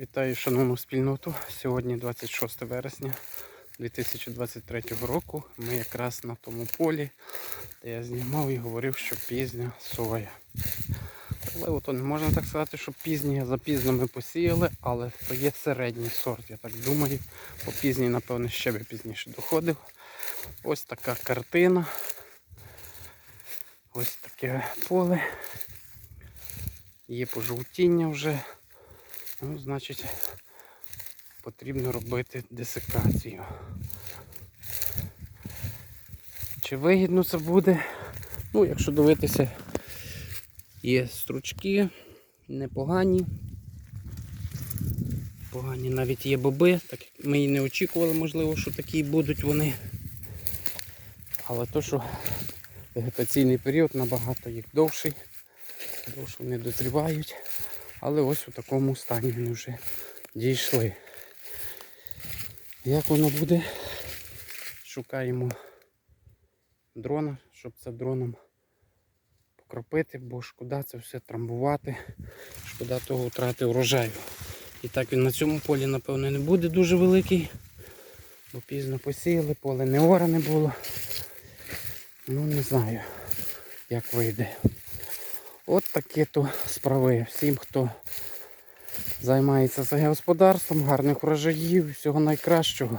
Вітаю шановну спільноту. Сьогодні 26 вересня 2023 року. Ми якраз на тому полі, де я знімав і говорив, що пізня соя. Але то не можна так сказати, що пізні, запізно ми посіяли, але то є середній сорт, я так думаю. Бо пізній, напевно, ще би пізніше доходив. Ось така картина. Ось таке поле. Є пожовтіння вже. Ну, значить, потрібно робити десикацію. Чи вигідно це буде? Ну, якщо дивитися, є стручки непогані. Погані навіть є боби, так ми і не очікували, можливо, що такі будуть вони. Але то, що вегетаційний період набагато їх довший, довше вони дозрівають. Але ось у такому стані вони вже дійшли. Як воно буде? Шукаємо дрона, щоб це дроном покропити, бо шкода це все трамбувати, шкода того втрати урожаю. І так він на цьому полі, напевно, не буде дуже великий, бо пізно посіяли, поле не оране було. Ну не знаю, як вийде. От такі то справи. Всім, хто займається господарством, гарних врожаїв, всього найкращого.